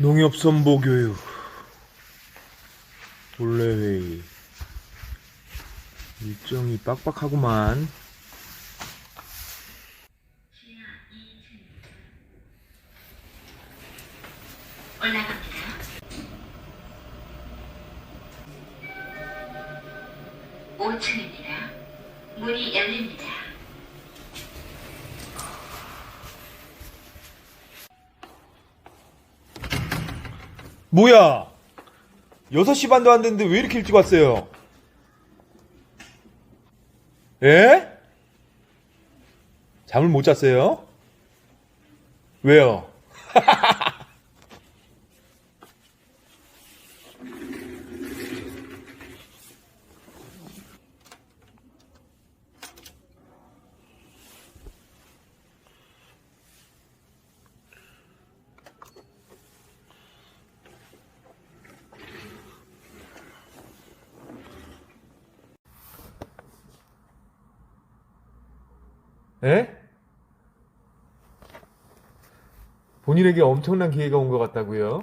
농협 선보 교육 본래회의 일정이 빡빡하구만 올라갑니다. 오층입니다 문이 열립니다. 뭐야 6시 반도 안 됐는데 왜 이렇게 일찍 왔어요 예? 잠을 못 잤어요? 왜요? 예? 본인에게 엄청난 기회가 온 것 같다고요?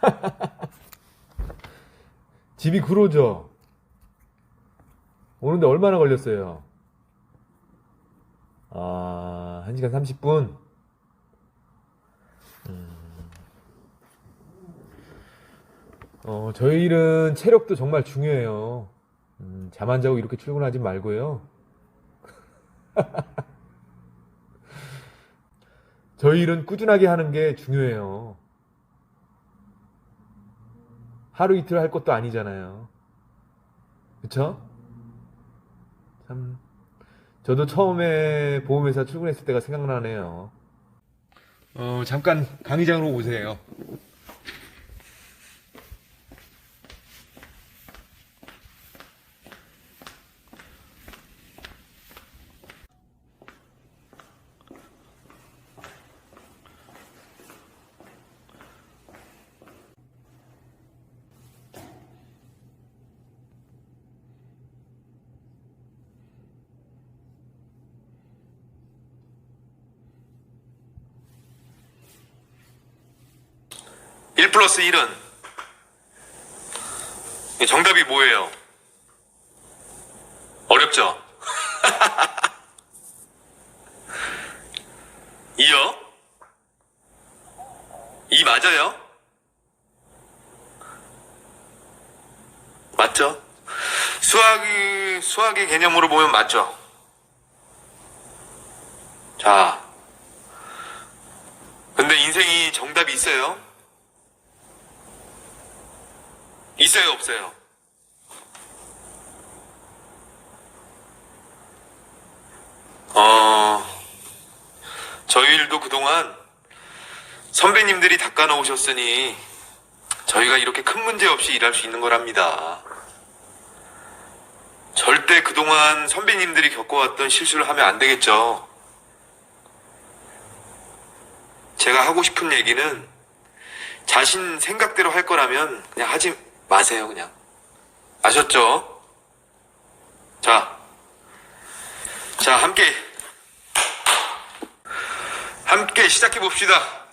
집이 구로죠? 오는데 얼마나 걸렸어요? 아, 1시간 30분? 음. 어, 저희 일은 체력도 정말 중요해요. 음, 잠안 자고 이렇게 출근하지 말고요. 저희 일은 꾸준하게 하는 게 중요해요. 하루 이틀 할 것도 아니잖아요. 그쵸? 참, 저도 처음에 보험회사 출근했을 때가 생각나네요. 어, 잠깐 강의장으로 오세요. 일 플러스 1은 정답이 뭐예요? 어렵죠? 2요? 2 맞아요? 맞죠? 수학이, 수학의 개념으로 보면 맞죠? 자. 근데 인생이 정답이 있어요? 있어요, 없어요? 어, 저희 일도 그동안 선배님들이 닦아놓으셨으니 저희가 이렇게 큰 문제 없이 일할 수 있는 거랍니다. 절대 그동안 선배님들이 겪어왔던 실수를 하면 안 되겠죠. 제가 하고 싶은 얘기는 자신 생각대로 할 거라면 그냥 하지 마세요, 그냥. 아셨죠? 자. 자, 함께. 함께 시작해 봅시다.